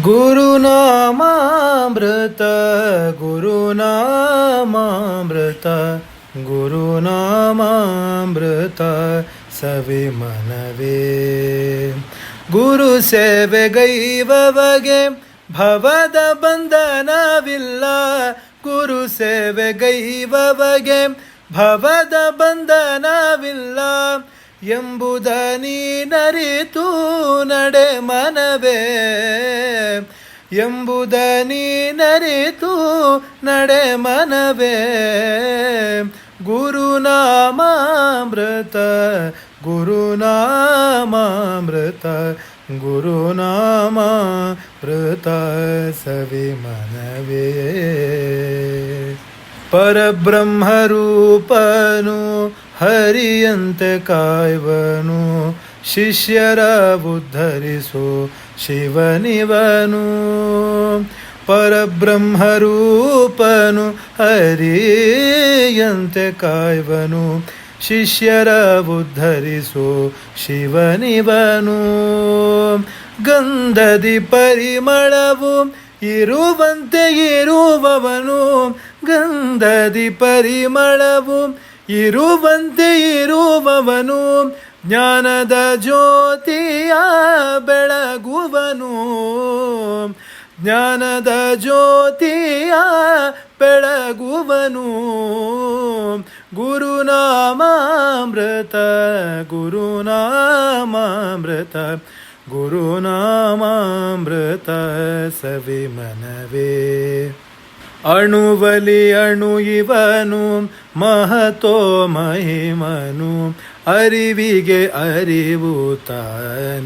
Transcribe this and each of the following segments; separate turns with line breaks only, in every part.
ಗುರುನಾಮಾಮೃತ ಗುರುನಾಮಾಮೃತ ಸವಿ ಮನವೇ. ಗುರು ಸೇವೆಗೈವವಗೆ ಭವದ ಬಂಧನವಿಲ್ಲ. ಗುರು ಸೇವೆಗೈವವಗೆ ಭವದ ಬಂಧನವಿಲ್ಲ. ಎಂಬುದ ನೀನರಿತು ನಡೆ ಮನವೇ. ಎಂಬುದ ನೀನರಿತು ನಡೆ ಮನವೇ. ಗುರುನಾಮಾಮೃತ ಗುರುನಾಮಾಮೃತ ಗುರುನಾಮಾಮೃತ ಸವಿ ಮನವೇ. ಪರಬ್ರಹ್ಮರೂಪನು ಹರಿಯಂತೆ ಕಾಯ್ವನು ಶಿಷ್ಯರ ಉದ್ಧರಿಸು ಶಿವನಿವನು. ಪರಬ್ರಹ್ಮರೂಪನು ಹರಿಯಂತೆ ಕಾಯ್ವನು. ಶಿಷ್ಯರ ಉದ್ಧರಿಸು ಶಿವನಿವನು. ಗಂಧದಿ ಪರಿಮಳವು ಇರುವಂತೆ ಇರುವವನು. ಗಂಧದಿ ಪರಿಮಳವು ಇರುವಂತೆ ಇರುವವನು. ಜ್ಞಾನದ ಜ್ಯೋತಿಯ ಬೆಳಗುವನು. ಜ್ಞಾನದ ಜ್ಯೋತಿಯ ಬೆಳಗುವನು. ಗುರುನಾಮಾಮೃತ ಗುರುನಾಮಾಮೃತ ಗುರುನಾಮಾಮೃತ ಸವಿಮನವೇ. ಅಣುವಲಿ ಅಣು ಇವನು, ಮಹತೋ ಮಹಿಮನು, ಅರಿವಿಗೆ ಅರಿವು ತನಾಗಿಹನು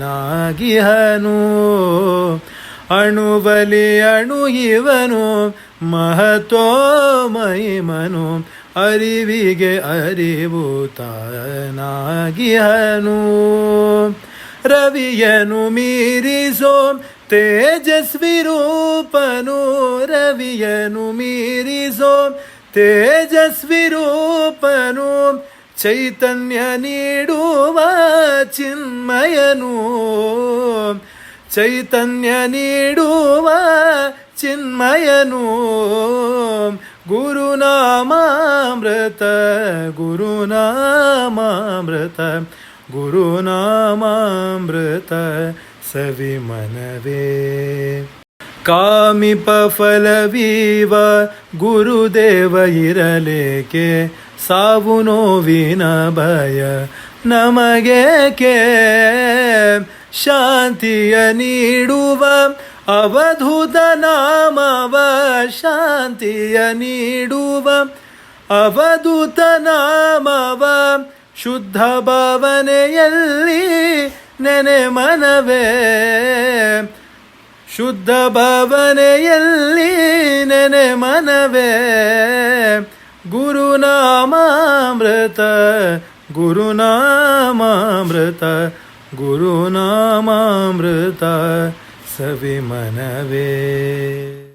ಅಣುವಲಿ ಅಣು ಇವನು, ಮಹತೋ ಮಹಿಮನು, ಅರಿವಿಗೆ ಅರಿವು ತಾನಾಗಿಹನು ರವಿಯನು ಮೀರಿಸೋ ತೇಜಸ್ವಿ ರೂಪನು ರವಿಯನು ಮೀರಿಸೋ ತೇಜಸ್ವಿ ರೂಪನು ಚೈತನ್ಯ ನೀಡುವ ಚಿನ್ಮಯನು ಚೈತನ್ಯ ನೀಡುವ ಚಿನ್ಮಯನು ಗುರುನಾಮಾಮೃತ ಗುರುನಾಮಾಮೃತ ಸವಿ ಮನವೇ. ಫಲವೀವ ಗುರುದೇವ ಇರಲೇಕೆ? ಸಾವು ನೋವಿನ ಭಯ ನಮಗೇಕೆ? ಶಾಂತಿಯ ನೀಡುವ ಅವಧೂತ ನಾಮವ ಶಾಂತಿಯ ನೀಡುವ ಅವಧೂತ ನಾಮವ ಶುದ್ಧ ಭಾವನೆಯಲ್ಲಿ ನೆನೆ ಮನವೇ. ಶುದ್ಧ ಭಾವನೆಯಲ್ಲಿ ನೆನೆ ಮನವೇ. ಗುರುನಾಮಾಮೃತ ಗುರುನಾಮಾಮೃತ ಗುರುನಾಮಾಮೃತ ಸವಿಮನವೇ